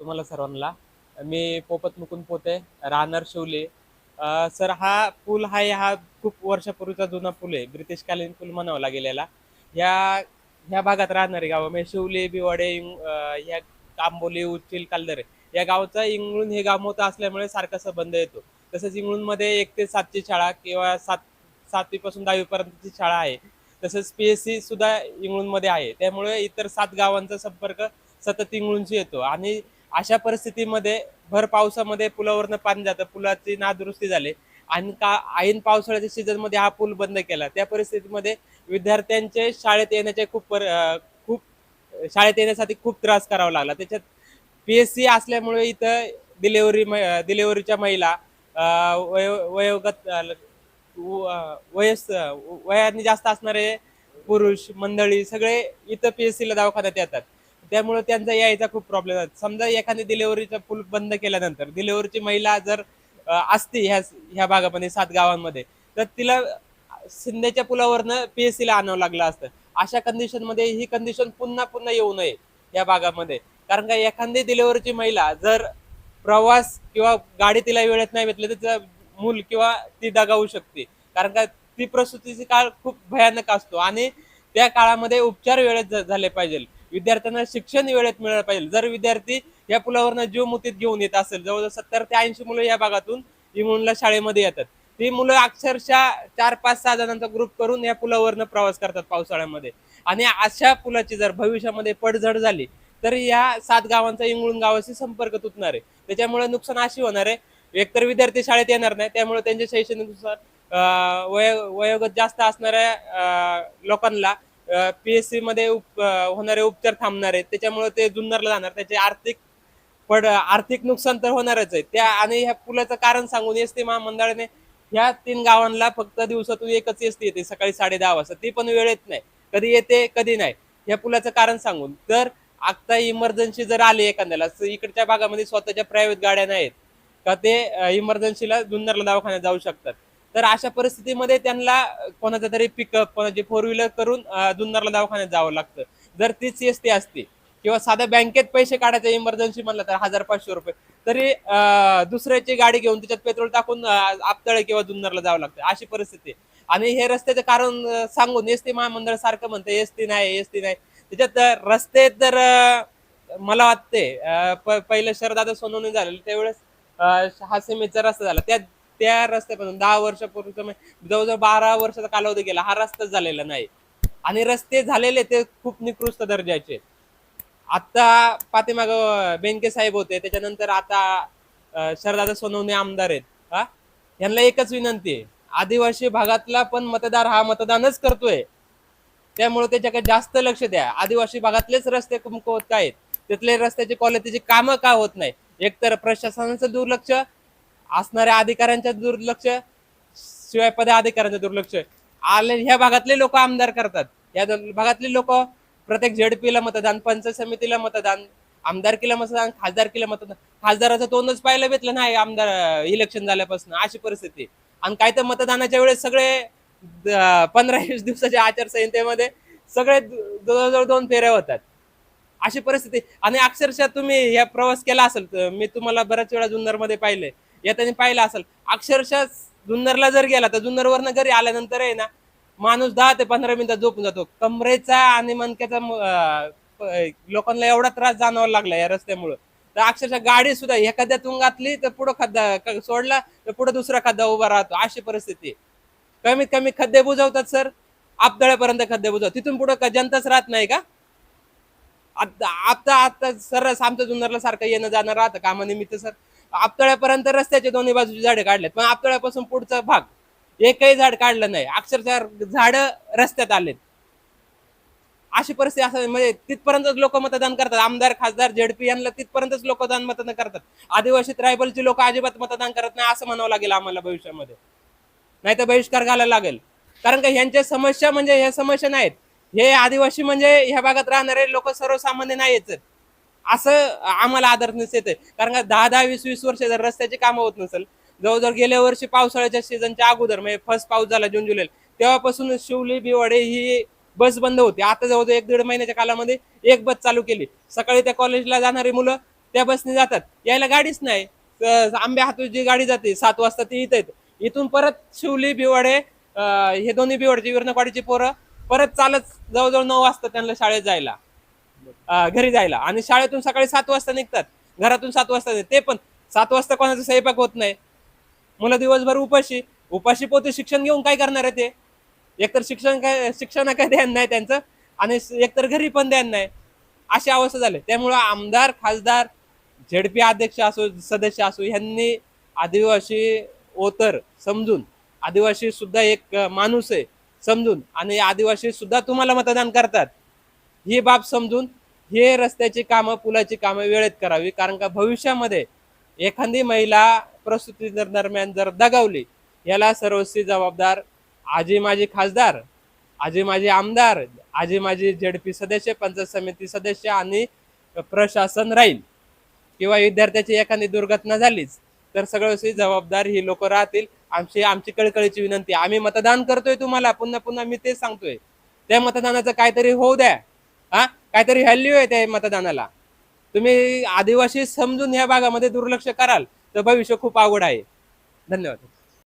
तुम्हाला सर्वांना. मी पोपत मुकुंद पोते राहणार शिवले. सर हा पूल आहे हा खूप वर्षापूर्वीचा जुना पूल आहे. ब्रिटिशकालीन पूल म्हणावा गेलेला ह्या ह्या भागात राहणारे गाव म्हणजे शिवले बिवाडे इंग- ह्या कांबोली उच्चिल कालदरे या गावचा इंगळून हे गाव मोठं असल्यामुळे सारखा संबंध येतो. तसंच इंगळूणमध्ये एक ते सातची शाळा किंवा सात सातवीपासून दहावीपर्यंतची शाळा आहे. तसंच पी एस सी सुद्धा इंगळूणमध्ये आहे. त्यामुळे इतर सात गावांचा संपर्क सतत इंगळूनशी येतो. आणि अशा परिस्थितीमध्ये भर पावसामध्ये पुलावरनं पाणी जातं. पुलाची नादुरुस्ती झाली. आणि का ऐन पावसाळ्याच्या सीझनमध्ये हा पूल बंद केला. त्या परिस्थितीमध्ये विद्यार्थ्यांचे शाळेत येण्याचे खूप पर- खूप शाळेत येण्यासाठी खूप त्रास करावा लागला. त्याच्यात पी एस सी असल्यामुळे इथं डिलेवरी डिलेवरीच्या महिला वय वयो वयोगत वयस वयाने जास्त असणारे पुरुष मंडळी सगळे इथं पी एस सीला दवाखान्यात येतात. त्यामुळे त्यांचा यायचा खूप प्रॉब्लेम आहे समजा एखादी डिलेव्हरीचा पूल बंद केल्यानंतर डिलेव्हरीची महिला जर असते असती ह्या ह्या भागामध्ये सात गावांमध्ये तर तिला शिंदेच्या पुलावरनं पी एस आणावं लागलं असतं. अशा कंडिशनमध्ये ही कंडिशन पुन्हा पुन्हा येऊ नये या भागामध्ये. कारण का एखादी डिलेव्हरीची महिला जर प्रवास किंवा गाडी तिला वेळेत नाही भेटली तर तिचं मूल किंवा ती दगावू शकते. कारण का ती प्रसूतीची काळ खूप भयानक असतो आणि त्या काळामध्ये उपचार वेळेत झाले पाहिजे विद्यार्थ्यांना शिक्षण वेळेत मिळालं पाहिजे. जर विद्यार्थी या पुलावरनं जीव मुतीत घेऊन येत असेल जवळजवळ सत्तर ते ऐंशी मुलं या भागातून इमूनला शाळेमध्ये येतात. ती मुलं अक्षरशः चार पाच सहा जणांचा ग्रुप करून या पुलावरनं प्रवास करतात पावसाळ्यामध्ये. आणि अशा पुलाची जर भविष्यामध्ये पडझड झाली तर या सात गावांचा इंगळून गावाशी संपर्क तुटणार आहे. त्याच्यामुळे नुकसान अशी होणार आहे एकतर विद्यार्थी शाळेत येणार नाही त्यामुळे त्यांच्या शैक्षणिकनुसार अं, वय वयोगत जास्त असणाऱ्या लोकांना पीएससी मध्ये उप- होणारे उपचार थांबणार आहेत. त्याच्यामुळे ते जुन्नरला जाणार. त्याचे आर्थिक पड आर्थिक नुकसान तर होणारच आहे. त्या आणि ह्या पुलाचं कारण सांगून एस टी महामंडळाने ह्या तीन गावांना फक्त दिवसातून एकच एस टी येते सकाळी साडे दहा वाजता. ती पण वेळेत नाही. कधी येते कधी नाही. ह्या पुलाचं कारण सांगून. तर आता इमर्जन्सी जर आली एखाद्याला इकडच्या भागामध्ये स्वतःच्या प्रायव्हेट गाड्या नाहीत. का ते इमर्जन्सीला जुन्नरला दवाखान्यात जाऊ शकतात. तर अशा परिस्थितीमध्ये त्यांना कोणाचा तरी पिकअप कोणाची फोर व्हीलर करून जुन्नरला दवाखान्यात जावं लागतं. जर तीच एस टी असती किंवा साध्या बँकेत पैसे काढायचे इमर्जन्सी म्हणलं तर हजार पाचशे रुपये तरी दुसऱ्याची गाडी घेऊन त्याच्यात पेट्रोल टाकून आपतळे किंवा जुन्नरला जावं लागतं. अशी परिस्थिती. आणि हे रस्त्याचं कारण सांगून एस टी महामंडळ सारखं म्हणतं एस टी नाही एस टी नाही. त्याच्यात रस्ते तर मला वाटते पहिलं शरदादा सोनवणे झालेलं त्यावेळेस हा सेमीचा रस्ता झाला. त्या त्या रस्त्यापासून दहा वर्षापूर्वी म्हणजे जवळजवळ बारा वर्षाचा कालावधी गेला हा रस्ता झालेला नाही. आणि रस्ते झालेले ते खूप निकृष्ट दर्जाचे आता पाठीमाग बेनके साहेब होते त्याच्यानंतर आता शरदादा सोनवणे आमदार आहेत. हा? यांना एकच विनंती आहे. आदिवासी भागातला पण मतदार हा मतदानच करतोय. त्यामुळे त्याच्याकडे जास्त लक्ष द्या. आदिवासी भागातलेच रस्ते कमकुवत काय आहेत? तिथले रस्त्याची क्वालिटीची कामं का होत नाही? एकतर प्रशासनाचं दुर्लक्ष असणाऱ्या अधिकाऱ्यांच्या दुर्लक्ष शिवाय पदाधिकाऱ्यांचं दुर्लक्ष. आले ह्या भागातले लोक आमदार करतात. या भागातले लोक प्रत्येक झेडपीला मतदान पंचायत समितीला मतदान आमदारकीला मतदान खासदारकीला मतदान. खासदाराचं तोंडच पाहायला भेटलं नाही आमदार इलेक्शन झाल्यापासून. अशी परिस्थिती. आणि काय तर मतदानाच्या वेळेस सगळे पंधरा वीस दिवसाच्या आचारसंहितेमध्ये सगळे जवळजवळ दोन फेऱ्या होतात. अशी परिस्थिती. आणि अक्षरशः तुम्ही या प्रवास केला असेल तर मी तुम्हाला बऱ्याच वेळा जुन्नरमध्ये पाहिले येताना पाहिलं असेल. अक्षरशः जुन्नरला जर गेला तर जुन्नरवरनं घरी आल्यानंतर आहे ना माणूस दहा ते पंधरा मिनिटात झोपून जातो. कमरेचा आणि मनक्याचा लोकांना एवढा त्रास जाणवायला लागला या रस्त्यामुळं. तर अक्षरशः गाडी सुद्धा एखाद्या तुंगातली तर पुढं खड्डा सोडला तर पुढे दुसरा खड्डा उभा राहतो. अशी परिस्थिती कमीत कमी खड्डे बुजवतात सर. आपदळ्यापर्यंत खड्डे बुजवतात. तिथून पुढं जनताच राहत नाही का? आता आता आता सरस आमचं जुन्नरला सारखं येणं जाणं राहतं. कामानिमित्त सर. आपतळ्यापर्यंत रस्त्याचे दोन्ही बाजूची झाडे काढलेत. पण आपतळ्यापासून पुढचा भाग एकही झाड काढलं नाही. अक्षरशः झाड रस्त्यात आलेत. अशी परिस्थिती असावी. म्हणजे तिथपर्यंतच लोक मतदान करतात. आमदार खासदार झेडपी यांना तिथपर्यंतच लोक मतदान करतात. आदिवासी ट्रायबलची लोक अजिबात मतदान करत नाही असं म्हणावं लागेल आम्हाला भविष्यामध्ये. नाही तर बहिष्कार घालायला लागेल. कारण का ह्यांच्या समस्या म्हणजे ह्या समस्या नाहीत. हे आदिवासी म्हणजे ह्या भागात राहणारे लोक सर्वसामान्य नाहीच असं आम्हाला आदरणीस येते कारण का दहा दहा वीस वीस वर्ष जर रस्त्याची कामं होत नसेल जवळजवळ गेल्या वर्षी पावसाळ्याच्या सीझनच्या अगोदर म्हणजे फर्स्ट पाऊस झाला जून जुलै तेव्हापासून शिवली बिवाडे ही बस बंद होती. आता जवळजवळ एक दीड महिन्याच्या कालामध्ये एक बस चालू केली. सकाळी त्या कॉलेजला जाणारी मुलं त्या बसने जातात. यायला गाडीच नाही. आंब्या आंबे हातून जी गाडी जाते सात वाजता ती इथं येते. इथून परत शिवली बिवाडे हे दोन्ही बिवाडची विरणपाडीची पोरं परत चालत जवळजवळ नऊ वाजता त्यांना शाळेत जायला. घरी जायला. आणि शाळेतून सकाळी सात वाजता निघतात. घरातून सात वाजता ते पण. सात वाजता कोणाचा स्वयंपाक होत नाही. मुलं दिवसभर उपाशी. उपाशी पोते शिक्षण घेऊन काय करणार आहे ते? एकतर शिक्षण काय शिक्षण काय ध्यान नाही त्यांचं आणि एकतर घरी पण ध्यान नाही. अशी अवस्था झाली. त्यामुळं आमदार खासदार झेडपी अध्यक्ष असो सदस्य असो यांनी आदिवासी ओतर समजून आदिवासी सुद्धा एक माणूस आहे समजून आणि आदिवासी सुद्धा तुम्हाला मतदान करतात. ही बाब समजून हे रस्त्याची कामं पुलाची कामं वेळेत करावी. कारण का भविष्यामध्ये एखादी महिला प्रसूती दरम्यान जर दगावली याला सर्वस्वी जबाबदार आजी माजी खासदार आजी माजी आमदार आजी माजी झेडपी सदस्य पंचायत समिती सदस्य आणि प्रशासन राहील. किंवा विद्यार्थ्याची एखादी दुर्घटना झालीच तर सगळ्याशी जबाबदार ही लोक राहतील. आमची आमची कळकळीची विनंती. आम्ही मतदान करतोय तुम्हाला. पुन्हा पुन्हा मी तेच सांगतोय. त्या मतदानाचं काहीतरी होऊ द्या. हा? काहीतरी व्हॅल्यू आहे त्या मतदानाला. तुम्ही आदिवासी समजून ह्या भागामध्ये दुर्लक्ष कराल तर भविष्य खूप अवघड आहे. धन्यवाद.